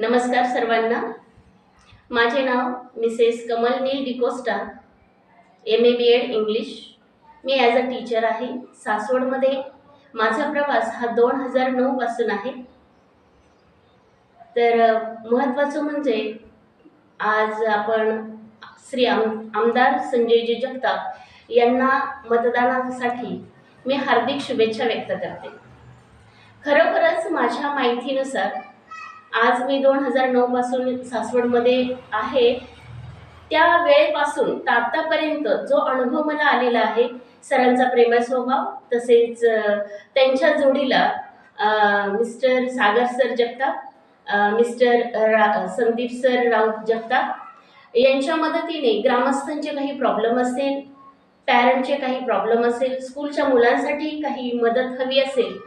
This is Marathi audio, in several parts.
नमस्कार सर्वांना. माझे नाव Mrs Kamal Neil D'Costa M A B Ed English me as a teacher आहे. सासवडमध्ये माझा प्रवास हा दोन हजार नऊपासून आहे. तर महत्त्वाचं म्हणजे आज आपण श्री आम आमदार संजयजी जगताप यांना मतदानासाठी मी हार्दिक शुभेच्छा व्यक्त करते. खरोखरच माझ्या माहितीनुसार आज मी दोन हजार नऊपासून सासवडमध्ये आहे. त्या वेळेपासून तर आत्तापर्यंत जो अनुभव मला आलेला आहे सरांचा प्रेमळ स्वभाव तसेच त्यांच्या जोडीला Mr Sagar sir Jagtap Mr रा संदीप सर राऊत जगताप यांच्या मदतीने ग्रामस्थांचे काही प्रॉब्लेम असेल पॅरेंटचे काही प्रॉब्लेम असेल स्कूलच्या मुलांसाठी काही मदत हवी असेल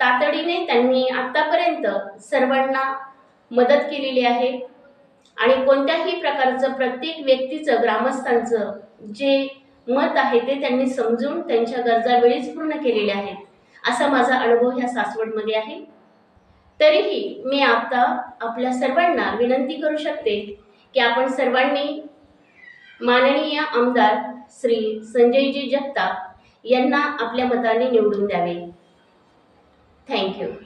तातडीने त्यांनी आत्तापर्यंत सर्वांना मदत केलेली आहे. आणि कोणत्याही प्रकारचं प्रत्येक व्यक्तीचं ग्रामस्थांचं जे मत आहे ते त्यांनी समजून त्यांच्या गरजा वेळीच पूर्ण केलेल्या आहेत असा माझा अनुभव ह्या सासवडमध्ये आहे. तरीही मी आता आपल्या सर्वांना विनंती करू शकते की आपण सर्वांनी माननीय आमदार श्री संजयजी जगताप यांना आपल्या मताने निवडून द्यावे. Thank you.